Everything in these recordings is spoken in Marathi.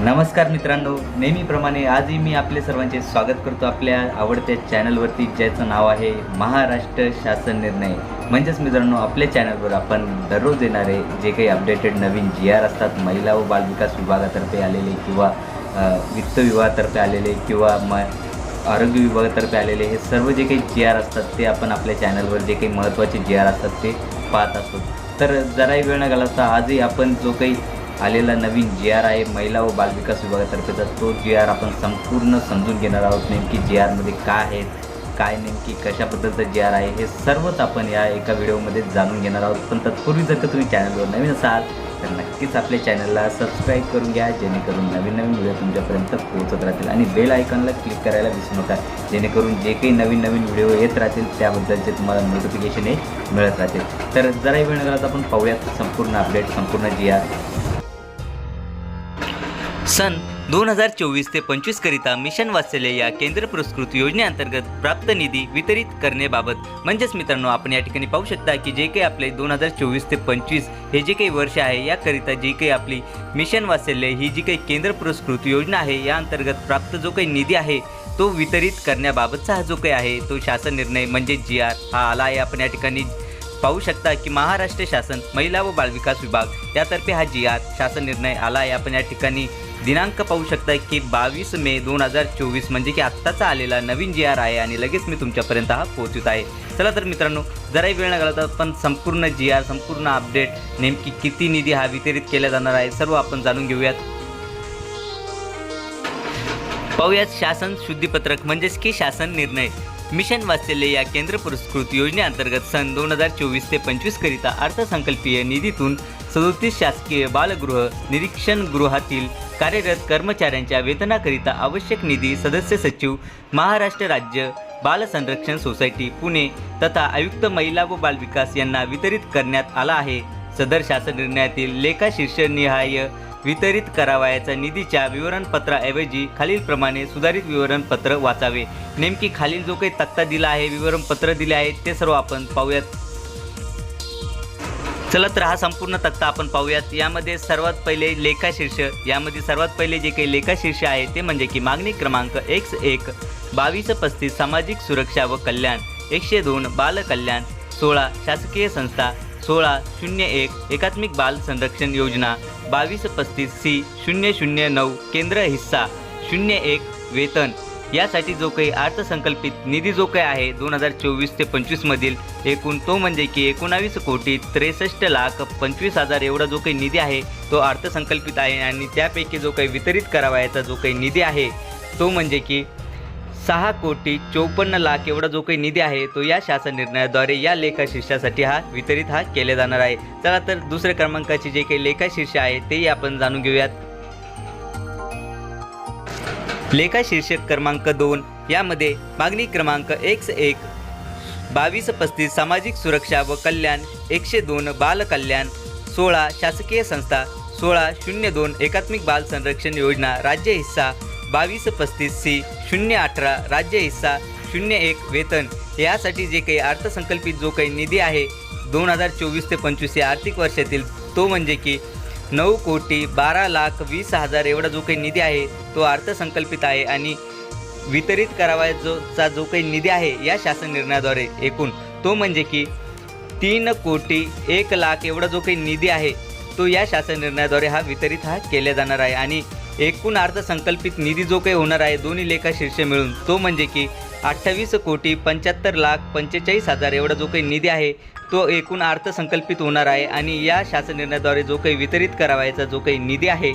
नमस्कार मित्रांनो. नेहमीप्रमाणे आजही मी आपले सर्वांचे स्वागत करतो आपल्या आवडत्या चॅनलवरती ज्याचं नाव आहे महाराष्ट्र शासन निर्णय. म्हणजेच मित्रांनो आपल्या चॅनलवर आपण दररोज येणारे जे काही अपडेटेड नवीन जी आर असतात महिला व बालविकास विभागातर्फे आलेले किंवा वित्त विभागातर्फे आलेले किंवा म आरोग्य विभागातर्फे आलेले हे सर्व जे काही जी आर असतात ते आपण आपल्या चॅनलवर जे काही महत्त्वाचे जी आर असतात ते पाहत असतो. तर जराही वेळ न घालवता आजही आपण जो काही आलेला नवीन जी आर आहे. महिला व बालविकास विभागातर्फेचा तो जी आर आपण संपूर्ण समजून घेणार आहोत नेमकी जी आरमध्ये काय आहेत काय नेमकी कशाबद्दलचं जी आर आहे हे सर्वच आपण या एका व्हिडिओमध्ये जाणून घेणार आहोत. पण तत्पूर्वी जर का तुम्ही चॅनलवर नवीन असाल तर नक्कीच आपल्या चॅनलला सबस्क्राईब करून घ्या जेणेकरून नवीन नवीन व्हिडिओ तुमच्यापर्यंत पोहोचत राहतील. आणि बेल आयकॉनला क्लिक करायला विसरू नका. जेणेकरून जे काही नवीन नवीन व्हिडिओ येत राहतील त्याबद्दलचे तुम्हाला नोटिफिकेशन हे मिळत राहतील. तर जराही वेळ न आपण पाहूयात संपूर्ण अपडेट संपूर्ण जी आर सन दोन हजार चोवीस ते पंचवीस करिता मिशन वात्सल्य या केंद्र पुरस्कृत योजनेअंतर्गत प्राप्त निधी वितरित करण्याबाबत. म्हणजेच मित्रांनो आपण या ठिकाणी पाहू शकता की जे काही आपले दोन हजार चोवीस ते पंचवीस हे जे काही वर्ष आहे याकरिता जी काही आपली मिशन वात्सल्य ही जी काही केंद्र पुरस्कृत योजना आहे या अंतर्गत प्राप्त जो काही निधी आहे तो वितरित करण्याबाबतचा हा जो काही आहे तो शासन निर्णय म्हणजे जी आर हा आला आहे. आपण या ठिकाणी पाहू शकता की महाराष्ट्र शासन महिला व बालविकास विभाग यातर्फे हा जी आर शासन निर्णय आला आहे. आपण या ठिकाणी दिनांक पाहू शकता की बावीस मे दोन हजार चोवीस म्हणजे की आत्ताचा आलेला नवीन जी आर आहे आणि लगेच मी तुमच्यापर्यंत हा पोहोचत आहे. चला तर मित्रांनो जराही वेळ न घालवता पण संपूर्ण जी आर संपूर्ण अपडेट नेमकी किती निधी हा वितरित केला जाणार आहे सर्व आपण जाणून घेऊयात. पाहूयात शासन शुद्धीपत्रक म्हणजेच की शासन निर्णय. मिशन वाचलेले या केंद्र पुरस्कृत योजनेअंतर्गत सन दोन हजार चोवीस ते पंचवीस करिता अर्थसंकल्पीय निधीतून सदोतीस शासकीय बालगृह निरीक्षण गृहातील कार्यरत कर्मचाऱ्यांच्या वेतनाकरिता आवश्यक निधी सदस्य सचिव महाराष्ट्र राज्य बाल संरक्षण सोसायटी पुणे तथा आयुक्त महिला व बालविकास यांना वितरित करण्यात आला आहे. सदर शासन निर्णयातील लेखा शीर्षनिहाय वितरित करावयाच्या निधीच्या विवरणपत्राऐवजी खालीलप्रमाणे सुधारित विवरणपत्र वाचावे. नेमकी खालील जो काही तक्ता दिला आहे विवरणपत्र दिले आहे ते सर्व आपण पाहूयात. चला तर हा संपूर्ण तक्ता आपण पाहूयात. यामध्ये सर्वात पहिले लेखाशीर्ष यामध्ये सर्वात पहिले जे काही लेखाशीर्ष आहे ते म्हणजे की मागणी क्रमांक एक्स एक बावीस पस्तीस सामाजिक सुरक्षा व कल्याण एकशे दोन बालकल्याण सोळा शासकीय संस्था सोळा शून्य एक एकात्मिक बाल संरक्षण योजना बावीस पस्तीस सी शून्य शून्य नऊ केंद्र हिस्सा शून्य एक वेतन. यासाठी जो काही अर्थसंकल्पित निधी जो काही आहे दोन हजार चोवीस ते पंचवीसमधील एकूण तो म्हणजे की एकोणावीस कोटी त्रेसष्ट लाख पंचवीस हजार एवढा जो काही निधी आहे तो अर्थसंकल्पित आहे आणि त्यापैकी जो काही वितरित करावायचा जो काही निधी आहे तो म्हणजे की सहा कोटी चौपन्न लाख एवढा जो काही निधी आहे तो या शासन निर्णयाद्वारे या लेखाशीर्षासाठी हा वितरित हा केला जाणार आहे. चला तर दुसऱ्या क्रमांकाचे जे काही लेखाशीर्ष आहे तेही आपण जाणून घेऊयात. लेखा शीर्षक क्रमांक दोन? यामध्ये मागणी क्रमांक एक्स एक बावीस पस्तीस सामाजिक सुरक्षा व कल्याण एकशे दोन बालकल्याण सोळा शासकीय संस्था सोळा शून्य दोन एकात्मिक बाल संरक्षण योजना राज्य हिस्सा बावीस पस्तीस सी शून्य अठरा राज्य हिस्सा शून्य एक वेतन. यासाठी जे काही अर्थसंकल्पित जो काही निधी आहे दोन हजार चोवीस ते पंचवीस या आर्थिक वर्षातील तो म्हणजे की नऊ कोटी बारा लाख वीस हजार एवढा जो काही निधी आहे तो अर्थसंकल्पित आहे आणि वितरित करावायचा जो काही निधी आहे या शासन निर्णयाद्वारे एकूण. तो म्हणजे की तीन कोटी एक लाख एवढा जो काही निधी आहे तो या शासन निर्णयाद्वारे हा वितरित हा केला जाणार आहे. आणि एकूण अर्थसंकल्पित निधी जो काही होणार आहे दोन्ही लेखा शीर्षे मिळून तो म्हणजे की अठ्ठावीस कोटी पंच्याहत्तर लाख पंचेचाळीस हजार एवढा जो काही निधी आहे तो एकूण अर्थसंकल्पित होणार आहे आणि या शासन निर्णयाद्वारे जो काही वितरित करावायचा जो काही निधी आहे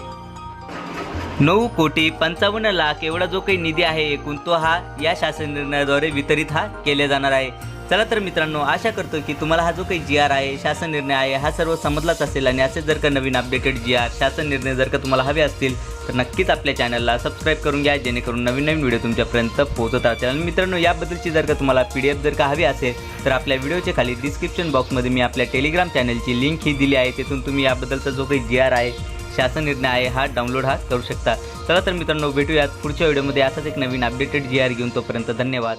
नऊ कोटी पंचावन्न लाख एवढा जो काही निधी आहे एकूण तो हा या शासन निर्णयाद्वारे वितरित हा केला जाणार आहे. चला तर मित्रांनो आशा करतो की तुम्हाला हा जो काही जी आर आहे शासन निर्णय आहे हा सर्व समजलाच असेल. आणि असे जर का नवीन अपडेटेड जी आर शासन निर्णय जर का तुम्हाला हवे असतील तर नक्कीच आपल्या चॅनलला सबस्क्राईब करून घ्या जेणेकरून नवीन नवीन व्हिडिओ तुमच्यापर्यंत पोहोचत राहतील. आणि मित्रांनो याबद्दलची जर का तुम्हाला पी डी एफ जर का हवी असेल तर आपल्या व्हिडिओच्या खाली डिस्क्रिप्शन बॉक्समध्ये मी आपल्या टेलिग्राम चॅनलची लिंक ही दिली आहे. तिथून तुम्ही याबद्दलचा जो काही जी आर आहे शासन निर्णय आहे हा डाउनलोड हा करू शकता. चला तर मित्रांनो भेटूयात पुढच्या व्हिडिओमध्ये असाच एक नवीन अपडेटेड जी आर घेऊन तोपर्यंत धन्यवाद.